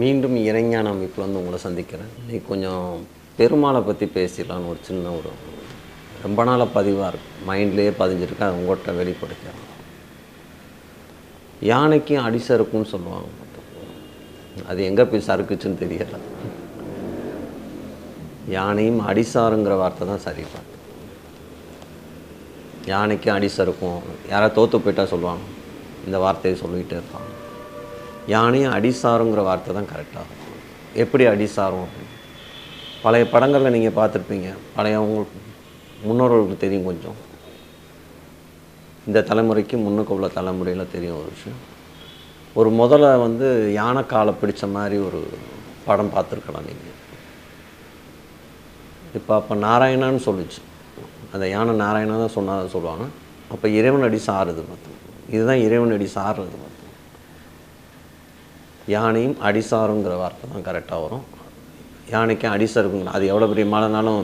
மீண்டும் இறைஞான அமைப்பில் வந்து உங்களை சந்திக்கிறேன். நீ கொஞ்சம் பெருமாளை பற்றி பேசிடலான்னு ஒரு சின்ன ஒரு ரொம்ப நாளாக பதிவாக இருக்கும் மைண்ட்லேயே பதிஞ்சிருக்கு அதை உங்கள்கிட்ட வெளிப்படுத்துகிறேன் யானைக்கும் அடி சறுக்குன்னு சொல்லுவாங்க. அது எங்கே போய் சறுக்குச்சுன்னு தெரியல. யானையும் அடிசாருங்கிற வார்த்தை தான் சரி பார்த்து. யானைக்கும் அடி சறுக்கும். யாராவது தோற்று போயிட்டா சொல்லுவாங்க. இந்த வார்த்தையை சொல்லிக்கிட்டே இருப்பாங்க. யானையும் அடிசாருங்கிற வார்த்தை தான் கரெக்டாக இருக்கும் எப்படி அடிசாரும் அப்படின்னு? பழைய படங்களில் நீங்கள் பார்த்துருப்பீங்க. பழைய உங்களுக்கு முன்னோர்களுக்கு தெரியும் கொஞ்சம். இந்த தலைமுறைக்கு முன்னுக்கு உள்ள தலைமுறையில் தெரியும் ஒரு விஷயம். ஒரு முதல்ல வந்து யானை காலை பிடிச்ச மாதிரி ஒரு படம் பார்த்துருக்கலாம் நீங்கள் இப்போ அப்போ நாராயணான்னு சொல்லுச்சு. அந்த யானை நாராயணா தான் சொன்னா சொல்லுவாங்க. அப்போ இறைவன் அடி சாருது மொத்தம். இதுதான் இறைவன் அடி சாருது மொத்தம். யானையும் அடிசாருங்கிற வார்த்தை தான் கரெக்டாக வரும். யானைக்கும் அடிசாருக்குங்க. அது எவ்வளோ பெரிய மழைனாலும்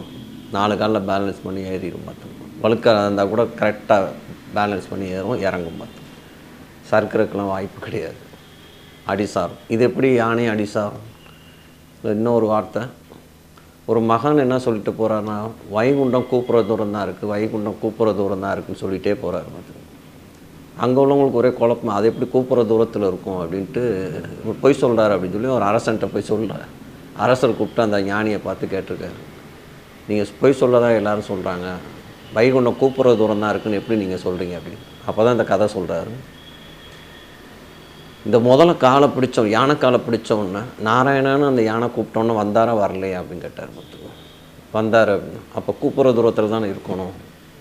நாலு காலில் பேலன்ஸ் பண்ணி ஏறிடும் பார்த்துக்கணும் வழுக்க இருந்தால் கூட கரெக்டாக பேலன்ஸ் பண்ணி ஏறும் இறங்கும் பார்த்தோம் சறுக்கிறதுக்கெல்லாம் வாய்ப்பு கிடையாது. அடிசாரம். இது எப்படி யானை அடிசாரம்? இன்னொரு வார்த்தை. ஒரு மகன் என்ன சொல்லிட்டு போகிறாருன்னா வைகுண்டம் கூப்பிட்ற தூரம் தான் இருக்குது வைகுண்டம் கூப்பிட்ற தூரம் தான் இருக்குதுன்னு சொல்லிகிட்டே போகிறாரு பார்த்து அங்கே உள்ளவங்களுக்கு ஒரே குழப்பம் அது எப்படி கூப்பிட்ற தூரத்தில் இருக்கும்? அப்படின்ட்டு போய் பொய் சொல்கிறாரு அப்படின்னு சொல்லி ஒரு அரசன்ட்ட போய் சொல்கிறார் அரசர் கூப்பிட்டு அந்த ஞானியை பார்த்து கேட்டிருக்காரு. நீங்கள் பொய் சொல்லதான் எல்லாரும் சொல்கிறாங்க வைகுண்டம் கூப்பிட்ற தூரம் தான் இருக்குன்னு எப்படி நீங்கள் சொல்கிறீங்க அப்படின்னு. அப்போ தான் இந்த கதை சொல்கிறாரு இந்த முதல்ல காலை பிடிச்சோம் யானை காலை பிடிச்சோன்னே நாராயணன்னு அந்த யானை கூப்பிட்டோன்னே வந்தாரா வரலையா? அப்படின்னு கேட்டார். பார்த்துக்கோ வந்தார் அப்படின்னு. அப்போ கூப்பிட்ற தூரத்தில் தானே இருக்கணும்?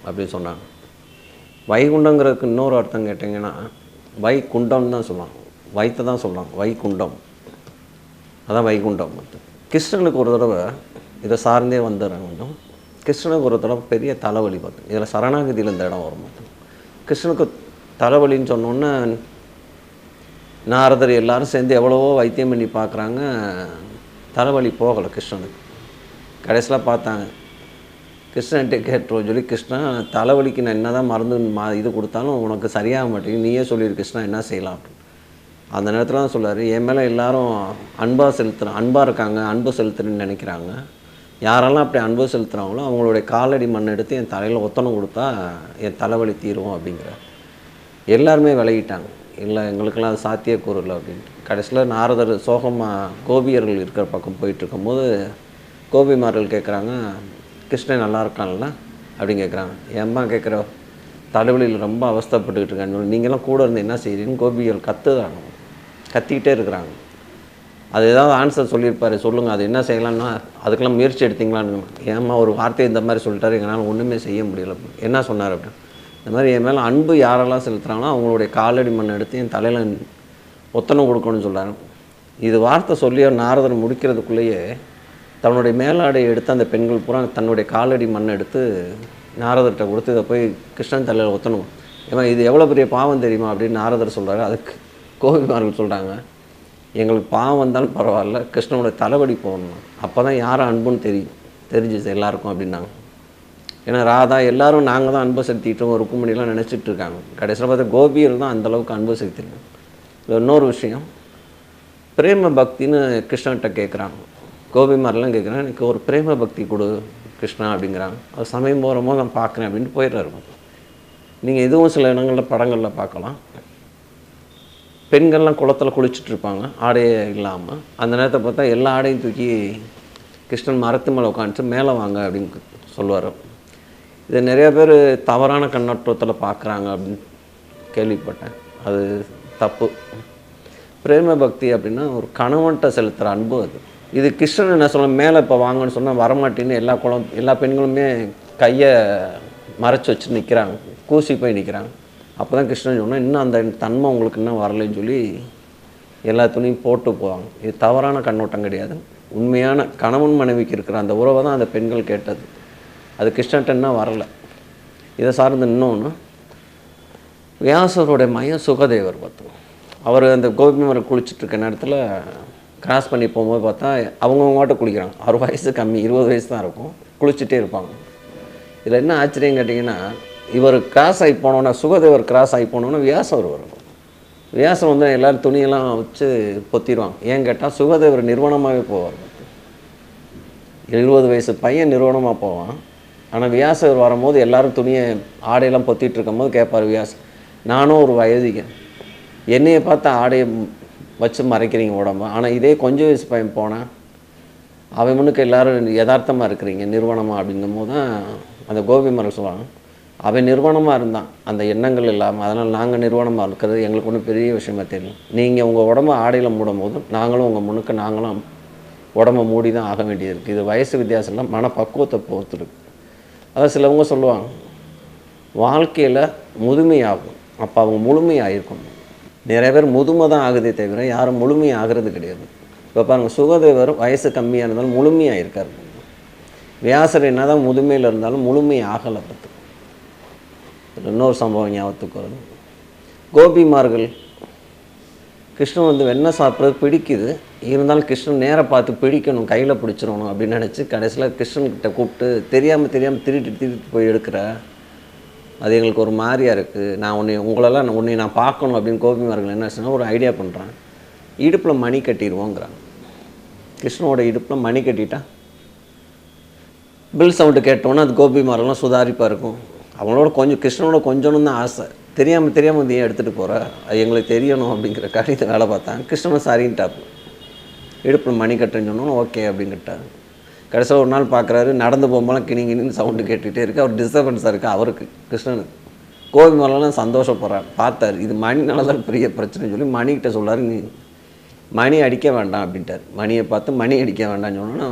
அப்படின்னு சொன்னாங்க. வைகுண்டங்கிறதுக்கு இன்னொரு அர்த்தம் கேட்டிங்கன்னா வைகுண்டம் தான் சொல்லுவாங்க. வைத்தை தான் சொல்லுவாங்க. வைகுண்டம். அதான் வைகுண்டம். மட்டும் கிருஷ்ணனுக்கு ஒரு தடவை இதை சார்ந்தே வந்துடுறாங்க கொஞ்சம். கிருஷ்ணனுக்கு ஒரு தடவை பெரிய தலைவலி பார்த்தோம் இதில் சரணாகதியில் இந்த இடம் வரும் பார்த்தோம் கிருஷ்ணனுக்கு தலைவலின்னு சொன்னோன்னே நாரதர் எல்லாரும் சேர்ந்து எவ்வளவோ வைத்தியம் பண்ணி பார்க்குறாங்க. தலைவலி போகலை கிருஷ்ணனுக்கு. கடைசியில் பார்த்தாங்க. கிருஷ்ணன்ட்ட கேட்டோம் சொல்லி கிருஷ்ணா தலைவலிக்கு நான் என்ன தான் மருந்து மா இது கொடுத்தாலும் உனக்கு சரியாக மாட்டேங்குது. நீயே சொல்லிடு கிருஷ்ணா என்ன செய்யலாம் அப்படின்னு. அந்த நேரத்தில் தான் சொல்றாரு என் மேலே எல்லாரும் அன்பாக செலுத்துகிறேன் அன்பாக இருக்காங்க அன்பு செலுத்துறேன்னு நினைக்கிறாங்க. யாரெல்லாம் அப்படி அன்பு செலுத்துகிறாங்களோ அவங்களுடைய காலடி மண் எடுத்து என் தலையில் ஒத்தனம் கொடுத்தா என் தலைவலி தீரும் அப்படிங்கிறார். எல்லாருமே விலகிட்டாங்க. இல்லை எங்களுக்கெல்லாம் அது சாத்தியக்கூறு இல்லை அப்படின்ட்டு. கடைசியில் நாரதர் சோகமாக கோபியர்கள் இருக்கிற பக்கம் போயிட்டு இருக்கும்போது கோபிமார்கள் கேட்குறாங்க கிருஷ்ணன் நல்லா இருக்கான்ல அப்படின்னு கேட்குறாங்க ஏம்மா கேட்குறோ தலைவலியில் ரொம்ப அவஸ்தைப்பட்டுக்கிட்டு இருக்கான்னு சொல்லி நீங்களாம் கூட இருந்து என்ன செய்கிறீங்கன்னு கோபிகள் கத்துறாங்க. கத்திக்கிட்டே இருக்கிறாங்க. அது ஏதாவது ஆன்சர் சொல்லியிருப்பாரு. சொல்லுங்கள் அது என்ன செய்யலாம்னா அதுக்கெல்லாம் முயற்சி எடுத்தீங்களான்னு ஏம்மா ஒரு வார்த்தை இந்த மாதிரி சொல்லிட்டாரு எங்களால் ஒன்றுமே செய்ய முடியல. என்ன சொன்னார் அப்படின்னு இந்த மாதிரி என் மேலே அன்பு யாரெல்லாம் செலுத்துகிறாங்களோ அவங்களுடைய காலடி மண் எடுத்து என் தலையில் ஒத்தனம் கொடுக்கணும்னு சொல்கிறாங்க இது வார்த்தை சொல்லி அவர் நாரதர் முடிக்கிறதுக்குள்ளேயே தன்னுடைய மேலாடை எடுத்து அந்த பெண்கள் பூரா தன்னுடைய காலடி மண்ணை எடுத்து நாரதர்கிட்ட கொடுத்து இதை போய் கிருஷ்ணன் தலையில் ஒத்தணும். ஏமா இது எவ்வளோ பெரிய பாவம் தெரியுமா அப்படின்னு நாரதர் சொல்கிறாரு அதுக்கு கோபிமார்கள் சொல்கிறாங்க எங்களுக்கு பாவம் வந்தாலும் பரவாயில்ல கிருஷ்ணனோட தலைவலி போகணும். அப்போ தான் யாரும் அன்புன்னு தெரியும். தெரிஞ்சுது எல்லாருக்கும் அப்படின்னாங்க. ஏன்னா ராதா எல்லாரும் நாங்கள் தான் அன்பு செலுத்திட்டோம் ருக்குமணிலாம் நினச்சிட்டு இருக்காங்க. கடைசியில் பார்த்தா கோபியர் தான் அந்தளவுக்கு அன்பு செலுத்திருக்காங்க இது இன்னொரு விஷயம் பிரேம பக்தின்னு கிருஷ்ணன்கிட்ட கேட்குறாங்க கோபிமாரெலாம் கேட்குறேன் எனக்கு ஒரு பிரேம பக்தி கொடு கிருஷ்ணா அப்படிங்கிறாங்க. அது சமயம் போகிறமோ நான் பார்க்குறேன் அப்படின்ட்டு போயிடுறாரு நீங்கள் இதுவும் சில இடங்களில் படங்களில் பார்க்கலாம். பெண்கள்லாம் குளத்தில் குளிச்சுட்டு இருப்பாங்க ஆடையே இல்லாமல் அந்த நேரத்தை பார்த்தா எல்லா ஆடையும் தூக்கி கிருஷ்ணன் மரத்து மேலே உட்காந்துச்சு மேலே வாங்க அப்படின்னு சொல்லுவார். இதை நிறைய பேர் தவறான கண்ணோட்டத்தில் பார்க்குறாங்க அப்படின்னு கேள்விப்பட்டேன். அது தப்பு. பிரேம பக்தி அப்படின்னா ஒரு கணவன்கிட்ட செலுத்துகிற அன்பு அது. இது கிருஷ்ணன் என்ன சொல்ல மேலே இப்போ வாங்கன்னு சொன்னால் வரமாட்டேன்னு எல்லா குளம் எல்லா பெண்களுமே கையை மறைச்சி வச்சு நிற்கிறாங்க கூசி போய் நிற்கிறாங்க அப்போ தான் கிருஷ்ணன் சொன்னால் இன்னும் அந்த தன்மை உங்களுக்கு இன்னும் வரலைன்னு சொல்லி எல்லா துணியும் போட்டு போவாங்க. இது தவறான கண்ணோட்டம் கிடையாது. உண்மையான கணவன் மனைவிக்கு இருக்கிற அந்த உறவை தான் அந்த பெண்கள் கேட்டது. அது கிருஷ்ணன்ட்ட இன்னும் வரல. இதை சார்ந்து இன்னொன்று வியாசருடைய மையம் சுகதேவர் பார்த்தோம் அவர் அந்த கோபிமரம் குளிச்சுட்டு இருக்க நேரத்தில் கிராஸ் பண்ணி போகும்போது பார்த்தா அவங்கவுங்கள்ட்ட குளிக்கிறாங்க. அவர் வயசு கம்மி இருபது வயசு தான் இருக்கும். குளிச்சுட்டே இருப்பாங்க. இதில் என்ன ஆச்சரியம் கேட்டிங்கன்னா இவர் கிராஸ் ஆகி போனோன்னா சுகதேவர் கிராஸ் ஆகி போனோன்னா வியாசர் வரும் வியாசம் வந்து எல்லோரும் துணியெல்லாம் வச்சு பொத்திடுவாங்க. ஏன் கேட்டால் சுகதேவர் நிறுவனமாகவே போவார். எழுபது வயசு பையன் நிறுவனமாக போவான். ஆனால் வியாசர் வரும்போது எல்லாரும் துணியை ஆடையெல்லாம் பொத்திட்டு இருக்கும்போது கேட்பார் வியாஸ் நானும் ஒரு வயதிகன். என்னையை பார்த்தா ஆடையை வச்சு மறைக்கிறீங்க உடம்பு. ஆனால் இதே கொஞ்சம் வயசு பையன் போனால் அவன் முன்னுக்கு எல்லாரும் யதார்த்தமாக இருக்கிறீங்க நிறுவனமாக அப்படிங்கும் போது தான் அந்த கோபி மரம் சொல்லுவாங்க. அவன் நிறுவனமாக இருந்தான். அந்த எண்ணங்கள் இல்லாமல் அதனால் நாங்கள் நிறுவனமாக இருக்கிறது எங்களுக்கு ஒன்றும் பெரிய விஷயமா தெரியும் நீங்கள் உங்கள் உடம்பு ஆடையில் மூடும் போது நாங்களும் உங்கள் முன்னுக்கு நாங்களும் உடம்பை மூடி தான் ஆக வேண்டியது இருக்குது இது வயசு வித்தியாசம் இல்லை மனப்பக்குவத்தை பொறுத்துருக்கு. அதான் சிலவங்க சொல்லுவாங்க வாழ்க்கையில் முதுமையாகும் அப்போ அவங்க முழுமையாக இருக்கணும் நிறைய பேர் முதுமை தான் ஆகுதே தவிர யாரும் முழுமை ஆகிறது கிடையாது. இப்போ பாருங்கள் சுகதேவர் வயசு கம்மியாக இருந்தாலும் முழுமையாக இருக்கார். வியாசர் என்ன தான் முதுமையில் இருந்தாலும் முழுமை ஆகலை பத்து. இன்னொரு சம்பவம் ஞாபகத்துக்கு வருது. கோபிமார்கள் கிருஷ்ணன் வந்து வெண்ணெய் சாப்பிட்றது பிடிக்குது. இருந்தாலும் கிருஷ்ணன் நேராக பார்த்து பிடிக்கணும் கையில் பிடிச்சிடணும் அப்படின்னு நினச்சி கடைசியில் கிருஷ்ணன்கிட்ட கூப்பிட்டு தெரியாமல் தெரியாமல் திருட்டு திருட்டு போய் எடுக்கிற அது எங்களுக்கு ஒரு மாதிரியாக இருக்குது நான் உன்னை உங்களெல்லாம் நான் உன்னை நான் பார்க்கணும் அப்படின்னு கோபிமார்கள் என்ன சொன்னால் ஒரு ஐடியா பண்ணுறான் இடுப்பில் மணி கட்டிடுவோங்கிறான் கிருஷ்ணனோட இடுப்பில் மணி கட்டிட்டா? பில் சவுண்டு கேட்டோன்னா அது கோபிமாரெல்லாம் சுதாரிப்பாக இருக்கும். அவங்களோட கொஞ்சம் கிருஷ்ணனோட கொஞ்சம்னு தான் ஆசை. தெரியாமல் தெரியாமல் வந்து ஏன் எடுத்துகிட்டு போகிற அது எங்களுக்கு தெரியணும் அப்படிங்கிற காரியத்தை வேலை பார்த்தான். கிருஷ்ணனும் சரின்ட்டாப்பு இடுப்பில் மணி கட்டுன்னு சொன்னோன்னு ஓகே அப்படின்னு கேட்டார் கடைசியில் ஒரு நாள் பார்க்குறாரு நடந்து போகும்போது கிணிங்கின்னு சவுண்டு கேட்டுகிட்டே இருக்குது அவர் டிஸ்டர்பன்ஸாக இருக்குது அவருக்கு கிருஷ்ணனுக்கு கோபிமரெல்லாம் சந்தோஷப்படுறார். பார்த்தார் இது மணினால தான் பெரிய பிரச்சனைன்னு சொல்லி மணிக்கிட்ட சொல்லாரு நீ மணி அடிக்க வேண்டாம் அப்படின்ட்டார். மணியை பார்த்து மணி அடிக்க வேண்டாம்னு சொன்னோன்னா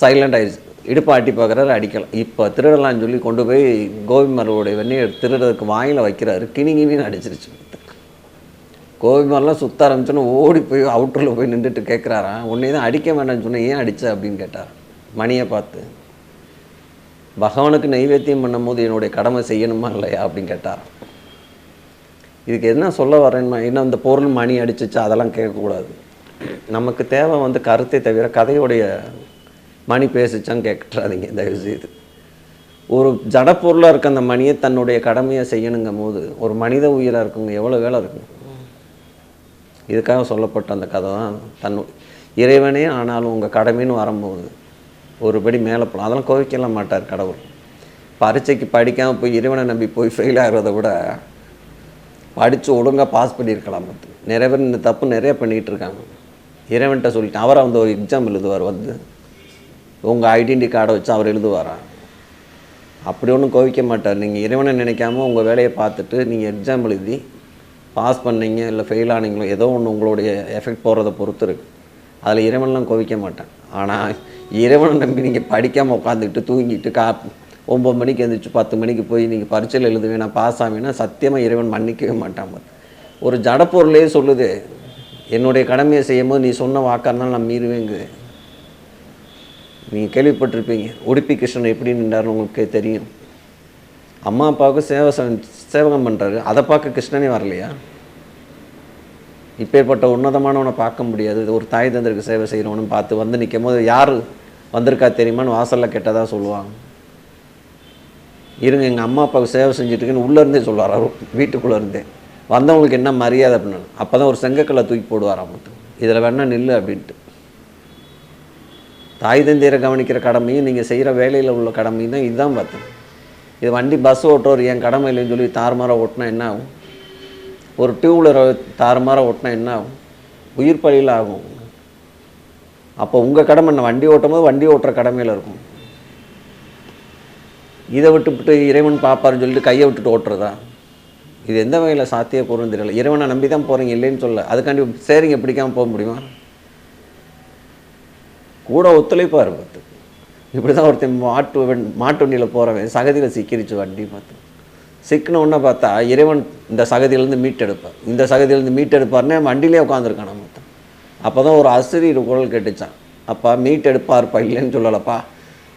சைலண்ட் ஆயிடுச்சு. இடுப்பை ஆட்டி பார்க்குறாரு அடிக்கலாம் இப்போ திருடலாம்னு சொல்லி கொண்டு போய் கோபிமரோடைய வெண்ணெயை திருடுறதுக்கு வாயில் வைக்கிறாரு. கிணி கிணின்னு அடிச்சிருச்சு. கோபிமாரெலாம் சுத்த ஆரம்பிச்சோன்னு ஓடி போய் அவுட்டரில் போய் நின்றுட்டு கேட்குறாராம் உன்னை தான் அடிக்க வேண்டாம்னு சொன்னேன் ஏன் அடித்த அப்படின்னு கேட்டார். மணியை பார்த்து பகவானுக்கு நைவேத்தியம் பண்ணும்போது என்னுடைய கடமை செய்யணுமா இல்லையா? அப்படின்னு கேட்டார். இதுக்கு என்ன சொல்ல வரேன்னா என்ன இந்த பொருள் மணி அடிச்சிச்சு அதெல்லாம் கேட்கக்கூடாது. நமக்கு தேவை வந்து கருத்தை தவிர கதையுடைய மணி பேசிச்சான்னு கேட்டுறாதீங்க தயவுசெய்து. ஒரு ஜடப்பொருளாக இருக்க அந்த மணியை தன்னுடைய கடமையை செய்யணுங்கும் போது ஒரு மனித உயிராக இருக்குங்க எவ்வளோ வேலை இருக்கும் இதுக்காக சொல்லப்பட்ட அந்த கதை தான் தன் இறைவனே ஆனாலும் உங்கள் கடமைன்னு வரும்போது ஒருபடி மேலே போகலாம் அதெல்லாம் கோவிக்கல மாட்டார் கடவுள். பரீட்சைக்கு படிக்காமல் போய் இறைவனை நம்பி போய் ஃபெயில் ஆகிறத விட படித்து ஒழுங்காக பாஸ் பண்ணியிருக்கலாம் பார்த்து. நிறைய பேர் இந்த தப்பு நிறைய பண்ணிகிட்டு இருக்காங்க. இறைவன்கிட்ட சொல்லிட்டு அவரை வந்து ஒரு எக்ஸாம் எழுதுவார் வந்து. உங்கள் ஐடென்டி கார்டை வச்சு அவர் எழுதுவாரா? அப்படி ஒன்றும் கோவிக்க மாட்டார். நீங்கள் இறைவனை நினைக்காம உங்கள் வேலையை பார்த்துட்டு நீங்கள் எக்ஸாம் எழுதி பாஸ் பண்ணீங்க இல்லை ஃபெயில் ஆனீங்களோ ஏதோ ஒன்று உங்களுடைய எஃபெக்ட் போகிறத பொறுத்து இருக்குது அதில் இறைவன்லாம் கோவிக்க மாட்டேன். ஆனால் இறைவனை நம்பி நீங்கள் படிக்காமல் உட்காந்துக்கிட்டு தூங்கிட்டு கா ஒம்பது மணிக்கு எழுந்திரிச்சு பத்து மணிக்கு போய் நீங்கள் பரீட்சையில் எழுதுவேன் நான் பாஸ் ஆவேன்னா சத்தியமாக இறைவன் மன்னிக்கவே மாட்டான் ஒரு ஜடப்பொருளே சொல்லுது என்னுடைய கடமையை செய்யும்போது நீ சொன்ன வாக்காக இருந்தாலும் நான் மீறுவேங்குது நீங்கள் கேள்விப்பட்டிருப்பீங்க உடுப்பி கிருஷ்ணன் எப்படி நின்றாருன்னு உங்களுக்கு தெரியும். அம்மா அப்பாவுக்கு சேவை சேவகம் பண்ணுறாரு அதை பார்க்க கிருஷ்ணனே வரலையா? இப்பேற்பட்ட உன்னதமானவனை பார்க்க முடியாது. இது ஒரு தாய் தந்தருக்கு சேவை செய்கிறவனு பார்த்து வந்து நிற்கும் போது யார் வந்திருக்கா தெரியுமான்னு வாசலில் கெட்டதாக சொல்லுவாங்க. இருங்க எங்கள் அம்மா அப்பாவுக்கு சேவை செஞ்சுட்டு உள்ளேருந்தே உள்ளே இருந்தே சொல்லுவார். அவர் வீட்டுக்குள்ளே இருந்தே. வந்தவங்களுக்கு என்ன மரியாதை அப்படின்னு. அப்போ தான் ஒரு செங்கக்கல்லை தூக்கி போடுவார் மட்டும் இதில் வேணால் நில்லு அப்படின்ட்டு. தாய் தந்திரை கவனிக்கிற கடமையும் நீங்கள் செய்கிற வேலையில் உள்ள கடமையும் தான் இதுதான் பார்த்தேன். இது வண்டி பஸ் ஓட்டுறவர் என் கடமை இல்லைன்னு சொல்லி தாறுமாறாக ஓட்டினா என்ன ஆகும்? ஒரு டூ தாறுமாறாக ஓட்டினா என்ன ஆகும்? உயிர் பலியில் ஆகும். அப்போ உங்கள் கடமை என்ன? வண்டி ஓட்டும் போது வண்டி ஓட்டுற கடமையில் இருக்கும். இதை விட்டுவிட்டு இறைவன் பார்ப்பாருன்னு சொல்லிட்டு கையை விட்டுட்டு ஓட்டுறதா? இது எந்த வகையில் சாத்தியக்கூறுன்னு தெரியல. இறைவனை நம்பி தான் போகிறீங்க இல்லைன்னு சொல்ல அதுக்காண்டி சரிங்க பிடிக்காமல் போக முடியுமா? கூட ஒத்துழைப்பாக இருக்கும் இப்படி தான் ஒருத்தன் மாட்டு வண்- மாட்டு வண்டியில் போகிறவன் சகதியில் சிக்கிருச்சு வண்டி பார்த்து. சிக்கின பார்த்தா இறைவன் இந்த சகதியிலேருந்து மீட்டெடுப்பார். இந்த சகதியிலேருந்து மீட்டெடுப்பார்னே வண்டியிலே உட்காந்துருக்கான் மொத்தம் அப்போ தான் ஒரு அசிரியர் குரல் கேட்டுச்சான். அப்பா மீட்டெடுப்பார்ப்பா இல்லைன்னு சொல்லலப்பா.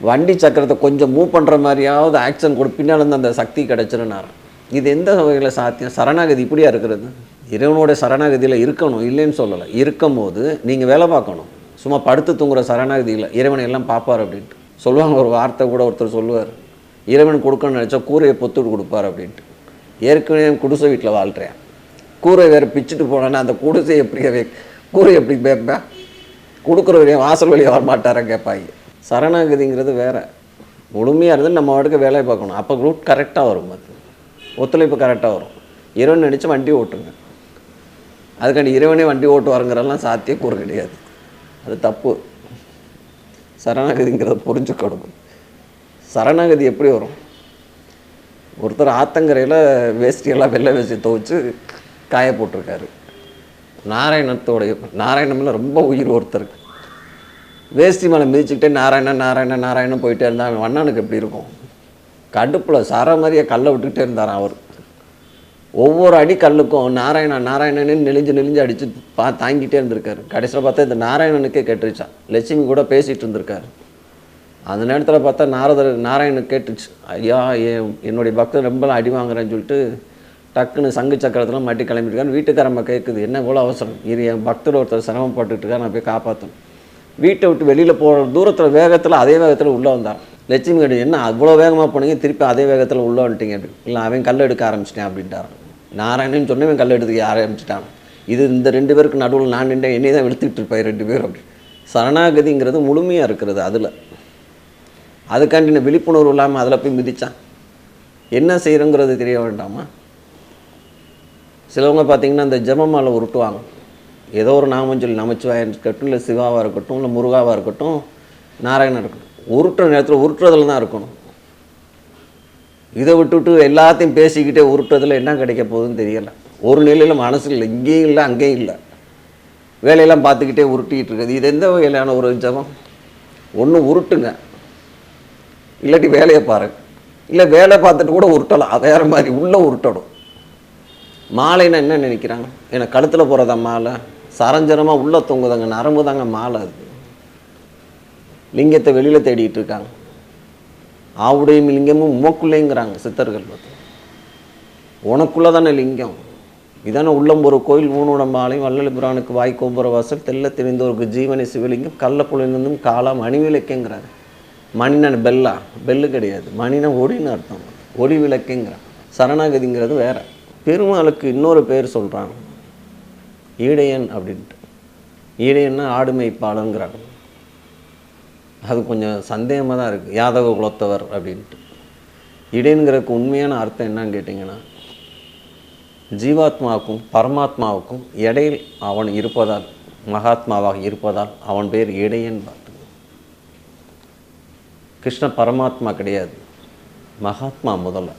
வண்டி சக்கரத்தை கொஞ்சம் மூவ் பண்ணுற மாதிரியாவது ஆக்ஷன் கொடு. பின்னாலேருந்து அந்த சக்தி கிடச்சிருன்னாரு இது எந்த வகையில் சாத்தியம்? சரணாகதி இப்படியா இருக்கிறது? இறைவனோட சரணாகதியில் இருக்கணும் இல்லைன்னு சொல்லலை. இருக்கும் போது நீங்கள் வேலை பார்க்கணும். சும்மா படுத்து தூங்குற சரணாகதியில் இறைவனை எல்லாம் பார்ப்பார் அப்படின்ட்டு. சொல்லுவாங்க ஒரு வார்த்தை கூட ஒருத்தர் சொல்லுவார். இறைவன் கொடுக்கணும்னு நினச்சா கூரையை பொத்து கொடுப்பார் அப்படின்ட்டு. ஏற்கனவே குடிசை வீட்டில் வாழ்கிறேன் கூரை வேறு பிச்சுட்டு போனேன்னா அந்த குடிசை எப்படி கூரை எப்படி கேட்பேன் கொடுக்குற வழியாக வாசல் வழியாக வர மாட்டாரா கேட்பாங்க சரணாகதிங்கிறது வேறு. முழுமையாக இருந்து நம்ம வாட்டுக்கு வேலையை பார்க்கணும். அப்போ ரூட் கரெக்டாக வரும் அது. ஒத்துழைப்பு கரெக்டாக வரும். இறைவன் நினச்சி வண்டி ஓட்டுங்க. அதுக்காண்டி இறைவனே வண்டி ஓட்டுவாருங்கிறதெல்லாம் சாத்தியக்கூறு கிடையாது. அது தப்பு. சரணாகதிங்கிறத புரிஞ்சுக்கணும். சரணாகதி எப்படி வரும்? ஒருத்தர் ஆத்தங்கரையில் வேஷ்டியெல்லாம் வெள்ளை வேஷ்டி துவைச்சு காய போட்டிருக்காரு. நாராயணத்தோடைய நாராயணமில் ரொம்ப உயிர் ஒருத்தருக்கு வேஷ்டி மேலே மிதிச்சுக்கிட்டே நாராயணன் நாராயணன் நாராயணன் போயிட்டே இருந்தா அவன் வண்ணனுக்கு எப்படி இருக்கும்? கடுப்பில் சர மாதிரியே கல்லை விட்டுக்கிட்டே இருந்தாராம் அவர். ஒவ்வொரு அடி கல்லுக்கும் நாராயணன் நாராயணன்னு நெளிஞ்சு நெளிஞ்சு அடிச்சு பா தாங்கிட்டே இருந்திருக்காரு. கடைசியில் பார்த்தா இந்த நாராயணனுக்கே கேட்டுருச்சான் லட்சுமி கூட பேசிகிட்டு இருந்திருக்காரு. அந்த நேரத்தில் பார்த்தா நாரதர் நாராயணன் கேட்டுச்சு ஐயா ஏ என்னுடைய பக்தர் ரொம்ப அடி வாங்குறேன்னு சொல்லிட்டு டக்குன்னு சங்கு சக்கரத்தில் மாட்டி கிளம்பிட்டுருக்காரு வீட்டுக்காரம்மா கேட்குது என்ன இவ்வளோ அவசரம்? இது என் பக்தர் ஒருத்தர் சிரமப்பட்டுட்டு இருக்காரு நான் போய் காப்பாற்றணும் வீட்டை விட்டு வெளியில் போகிற தூரத்தில் வேகத்தில் அதே வேகத்தில் உள்ளே வந்தான். லட்சுமி கேட்டு என்ன அவ்வளோ வேகமாக போனீங்க திருப்பி அதே வேகத்தில் உள்ளே வந்துட்டீங்க இல்லை அவன் கல் எடுக்க ஆரம்பிச்சிட்டேன் அப்படின்ட்டான் நாராயணன் சொன்னவன் கல் எடுத்துக்க ஆரம்பிச்சிட்டான். இது இந்த ரெண்டு பேருக்கு நடுவில் நான் நின்று என்னை தான் வெளுத்துக்கிட்டு இருப்பேன் ரெண்டு பேரும் அப்படி. சரணாகதிங்கிறது முழுமையாக இருக்கிறது அதில். அதுக்காண்டி விழிப்புணர்வு இல்லாமல் அதில் போய் மிதித்தான் என்ன செய்கிறோங்கிறது தெரிய வேண்டாமா? சிலவங்க பார்த்தீங்கன்னா அந்த ஜெபமாலை உருட்டுவாங்க. ஏதோ ஒரு நாமம் சொல்லி நமச்சிவாயன் இருக்கட்டும் இல்லை சிவாவாக இருக்கட்டும் இல்லை முருகாவாக இருக்கட்டும் நாராயணன் இருக்கட்டும். உருட்டுற நேரத்தில் உருட்டுறதுல தான் இருக்கணும். இதை விட்டுவிட்டு எல்லாத்தையும் பேசிக்கிட்டே உருட்டுறதுல என்ன கிடைக்க போகுதுன்னு தெரியல. ஒரு நிலையில் மனசு இல்லை இங்கேயும் இல்லை அங்கேயும் இல்லை. வேலையெல்லாம் பார்த்துக்கிட்டே உருட்டிகிட்டு இருக்குது இது எந்த வகையிலான ஒரு ஜபம்? ஒன்று உருட்டுங்க. இல்லாட்டி வேலையை பாருங்க இல்லை வேலை பார்த்துட்டு கூட உருட்டலாம். வேறு மாதிரி உள்ளே உருட்டணும். மாலைன்னா என்ன நினைக்கிறாங்க? எனக்கு கழுத்தில் போகிறதா மாலை? சரஞ்சரமாக உள்ளே தொங்குதாங்க நரம்பு தாங்க மாலை அது. லிங்கத்தை வெளியில் தேடிட்டு இருக்காங்க. ஆவுடையும் லிங்கமும் உமக்குள்ளேங்கிறாங்க சித்தர்கள் பார்த்து. உனக்குள்ளே தானே லிங்கம்? இதானே உள்ளம் ஒரு கோயில் ஊனோட ஆலயம் வள்ளல் பிரானுக்கு வாய் கோபுர வாசல் தெல்ல தெரிந்தோருக்கு ஜீவனை சிவலிங்கம் கள்ளப்புலிருந்தும் காலா மணி விளக்கேங்கிறாரு மணின பெல்லா பெல்லு கிடையாது. மணினா ஒளின்னு அர்த்தம். ஒளி விளக்கேங்கிறான் சரணாகதிங்கிறது வேற. பெருமாளுக்கு இன்னொரு பேர் சொல்கிறாங்க ஈடையன் அப்படின்ட்டு. ஈடையன்னா ஆடு மேய்ப்பாளங்கிறாங்க அது கொஞ்சம் சந்தேகமாக தான் இருக்குது யாதவ குலத்தவர் அப்படின்ட்டு. இடைங்கிறதுக்கு உண்மையான அர்த்தம் என்னன்னு கேட்டிங்கன்னா ஜீவாத்மாவுக்கும் பரமாத்மாவுக்கும் இடையில் அவன் இருப்பதால் மகாத்மாவாக இருப்பதால் அவன் பேர் இடையன் பார்த்து கிருஷ்ண பரமாத்மா கிடையாது. மகாத்மா முதல்ல.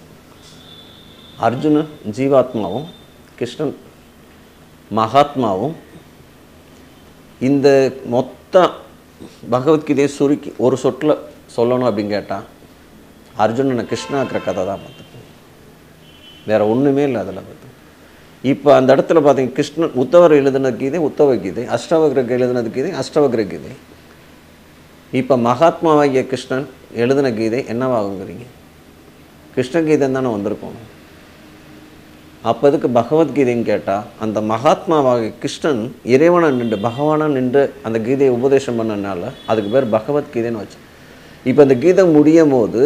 அர்ஜுனன் ஜீவாத்மாவும் கிருஷ்ணன் மகாத்மாவும் இந்த மொத்த பகவத்கீதையை சுருக்கி ஒரு சொட்டில் சொல்லணும் அப்படின்னு கேட்டால் அர்ஜுனனை கிருஷ்ணாக்கிற கதை தான் பார்த்து வேற ஒன்றுமே இல்லை அதில் பார்த்து. இப்போ அந்த இடத்துல பார்த்தீங்க கிருஷ்ணன் உத்தவர் எழுதின கீதை உத்தவ கீதை அஷ்டவக்ரக்கு எழுதினது கீதை அஷ்டவகிர கீதை. இப்போ மகாத்மாவாகிய கிருஷ்ணன் எழுதின கீதை என்னவாகுங்கிறீங்க? கிருஷ்ண கீதை தானே வந்திருக்கோம். அப்போ எதுக்கு பகவத்கீதைன்னு கேட்டால் அந்த மகாத்மாவாக கிருஷ்ணன் இறைவனை நின்று பகவானாக நின்று அந்த கீதையை உபதேசம் பண்ணனால அதுக்கு பேர் பகவத்கீதைன்னு வச்சு. இப்போ அந்த கீதை முடியும் போது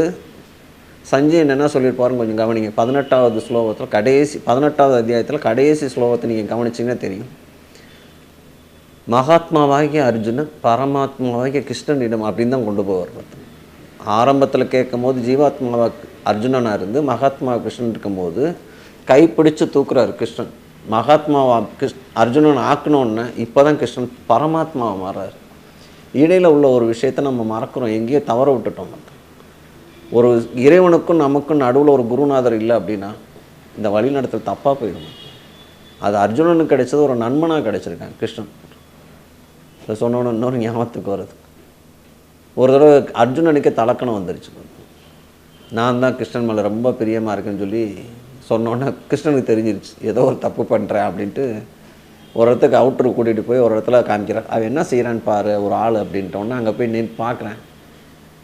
சஞ்சயன் என்ன சொல்லியிருப்பாருன்னு கொஞ்சம் கவனிங்க. பதினெட்டாவது ஸ்லோகத்தில் கடைசி பதினெட்டாவது அத்தியாயத்தில் கடைசி ஸ்லோகத்தை நீங்கள் கவனிச்சிங்கன்னா தெரியும். மகாத்மாவாகிய அர்ஜுனன் பரமாத்மாவாகிய கிருஷ்ணனிடம் அப்படின்னு தான் கொண்டு போவார் பார்த்து ஆரம்பத்தில் கேட்கும் போது ஜீவாத்மாவா அர்ஜுனனாக இருந்து மகாத்மா கிருஷ்ணன் இருக்கும்போது கைப்பிடிச்சு தூக்குறாரு கிருஷ்ணன். மகாத்மாவா கிருஷ் அர்ஜுனன் ஆக்கணுன்னு இப்போ தான் கிருஷ்ணன் பரமாத்மாவை மாறாரு இடையில் உள்ள ஒரு விஷயத்தை நம்ம மறக்கிறோம். எங்கேயோ தவற விட்டுட்டோம். ஒரு இறைவனுக்கும் நமக்கும் நடுவில் ஒரு குருநாதர் இல்லை அப்படின்னா இந்த வழிநடத்தல் தப்பாக போயிடும். அது அர்ஜுனனுக்கு கிடைச்சது ஒரு நண்பனாக கிடைச்சிருக்கான் கிருஷ்ணன். இதை சொன்னோன்னு இன்னொரு ஞாபகத்துக்கு வருது. ஒரு தடவை அர்ஜுனனுக்கே தலக்கணம் வந்துருச்சு. நான் தான் கிருஷ்ணன் மேலே ரொம்ப பிரியமாக இருக்கேன்னு சொல்லி சொன்னோன்னே கிருஷ்ணனுக்கு தெரிஞ்சிருச்சு ஏதோ ஒரு தப்பு பண்ணுறேன் அப்படின்ட்டு. ஒரு இடத்துக்கு அவுட்ரு கூட்டிகிட்டு போய் ஒரு இடத்துல காமிக்கிறான் அவன் என்ன செய்கிறான்னு பாரு ஒரு ஆள் அப்படின்ட்டோன்னே அங்கே போய் நின்று பார்க்குறேன்.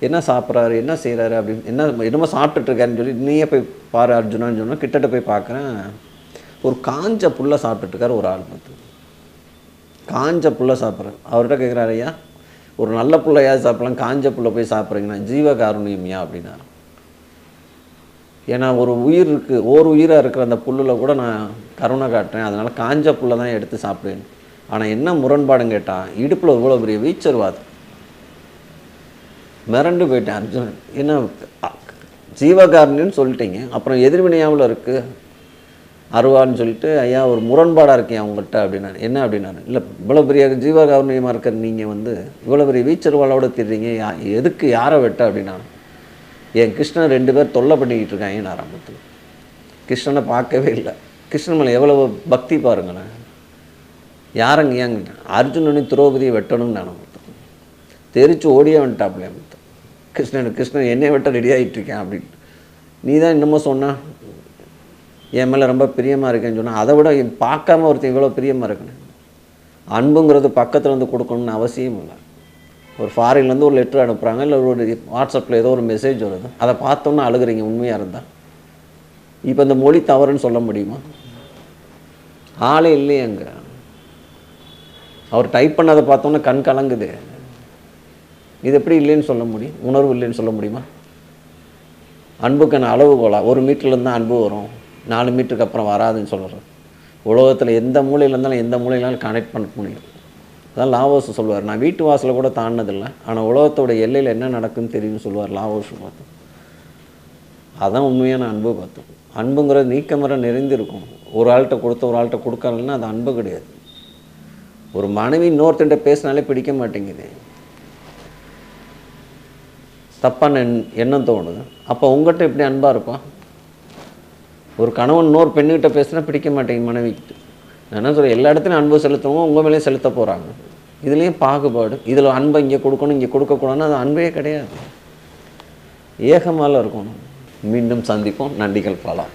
என்ன சாப்பிட்றாரு என்ன செய்கிறாரு அப்படின்னு என்ன என்னமோ சாப்பிட்டுட்ருக்காருன்னு சொல்லி நீயே போய் பாரு அர்ஜுனான்னு சொன்னால் கிட்டட்ட போய் பார்க்குறேன். ஒரு காஞ்ச புல்லை சாப்பிட்டுட்ருக்காரு ஒரு ஆள் பார்த்து. காஞ்ச புல்லை சாப்பிட்றேன் அவர்கிட்ட கேட்குறாரு ஐயா ஒரு நல்ல புள்ளையாவது சாப்பிட்லாம் காஞ்ச புல்லை போய் சாப்பிட்றீங்கன்னா ஜீவகாருண்யம்யா அப்படின்னாரு. ஏன்னா ஒரு உயிர் இருக்குது ஒரு உயிராக இருக்கிற அந்த புல்லில் கூட நான் கருணை காட்டுறேன். அதனால் காஞ்ச புல்லை தான் எடுத்து சாப்பிடுவேன். ஆனால் என்ன முரண்பாடுன்னு கேட்டால் இடுப்பில் இவ்வளோ பெரிய வீச்சர்வாது மிரண்டு போயிட்டேன் அர்ஜுனன். என்ன ஜீவகாரணின்னு சொல்லிட்டீங்க. அப்புறம் எதிர்வினையாவில் இருக்குது அருவான்னு சொல்லிட்டு ஐயா ஒரு முரண்பாடாக இருக்கேன் அவங்கள்ட்ட அப்படின்னா. என்ன அப்படின்னாரு. இல்லை இவ்வளோ பெரிய ஜீவகாரணியமாக இருக்கிற நீங்கள் வந்து இவ்வளோ பெரிய வீச்சர்வாளோட திடுறீங்க எதுக்கு யாரை வெட்ட அப்படின்னா என் கிருஷ்ணன் ரெண்டு பேர் தொல்லை பண்ணிக்கிட்டு இருக்காங்க ஆரம்பத்தில். கிருஷ்ணனை பார்க்கவே இல்லை. கிருஷ்ணன் மேலே எவ்வளோ பக்தி பாருங்களேன். யாரங்க ஏங்க அர்ஜுனனையும் திரௌபதியை வெட்டணும்னு நான் தெரிச்சு ஓடியே வந்துட்டாப்ல கிருஷ்ணன் கிருஷ்ணன் என்னை வெட்ட ரெடி ஆகிட்டு இருக்கேன் அப்படின்னு. நீ தான் இன்னமும் சொன்னால் என் மேலே ரொம்ப பிரியமாக இருக்கேன்னு சொன்னால் அதை விட பார்க்காம ஒருத்தன் இவ்வளோ பிரியமாக இருக்கணும். அன்புங்கிறது பக்கத்தில் வந்து கொடுக்கணும்னு அவசியம் இல்லை. ஒரு ஃபாரின்லேருந்து ஒரு லெட்டர் அனுப்புகிறாங்க இல்லை ஒரு வாட்ஸ்அப்பில் ஏதோ ஒரு மெசேஜ் வருது. அதை பார்த்தோன்னா அழுகுறீங்க உண்மையாக இருந்தால் இப்போ இந்த மொழி தவறுன்னு சொல்ல முடியுமா? ஆளே இல்லையே அங்கே அவர் டைப் பண்ணதை பார்த்தோன்னா கண் கலங்குது. இது எப்படி இல்லைன்னு சொல்ல முடியும்? உணர்வு இல்லைன்னு சொல்ல முடியுமா? அன்புக்கான அளவுகோலா? ஒரு மீட்டர்லேருந்து தான் அன்பு வரும். நாலு மீட்டருக்கு அப்புறம் வராதுன்னு சொல்கிறேன் உலகத்தில் எந்த மூலையில் இருந்தாலும் எந்த மூலையிலாலும் கனெக்ட் பண்ண முடியும். அதான் லாவோஸ் சொல்லுவார் நான் வீட்டு வாசலில் கூட தாண்டினதில்லை. ஆனால் உலகத்தோட எல்லையில் என்ன நடக்குன்னு தெரியும்னு சொல்லுவார் லாவோஸ் பார்த்தோம் அதான் உண்மையான அன்பு பார்த்தோம் அன்புங்கிறது நீக்கமர நிறைந்திருக்கும். ஒரு ஆள்கிட்ட கொடுத்த ஒரு ஆள்கிட்ட கொடுக்கலன்னா அது அன்பு கிடையாது. ஒரு மனைவி இன்னொருத்தன்ட்ட பேசினாலே பிடிக்க மாட்டேங்குது. தப்பான எண்- எண்ணம் தோணுது. அப்போ உங்கள்கிட்ட எப்படி அன்பாக இருப்பான் ஒரு கணவன் இன்னொரு பெண்ணுக்கிட்ட பேசினா பிடிக்க மாட்டேங்குது மனைவிக்கிட்ட. நான் என்ன சொல்கிறேன் எல்லா இடத்துலையும் அன்பு செலுத்தவங்க உங்கள் மேலேயும் செலுத்த போகிறாங்க இதுலேயும் பாகுபாடு. இதில் அன்பை இங்கே கொடுக்கணும் இங்கே கொடுக்கக்கூடாதுன்னு அது அன்பே கிடையாது. ஏகமால இருக்கணும். மீண்டும் சந்திப்போம். நன்றிகள் பலம்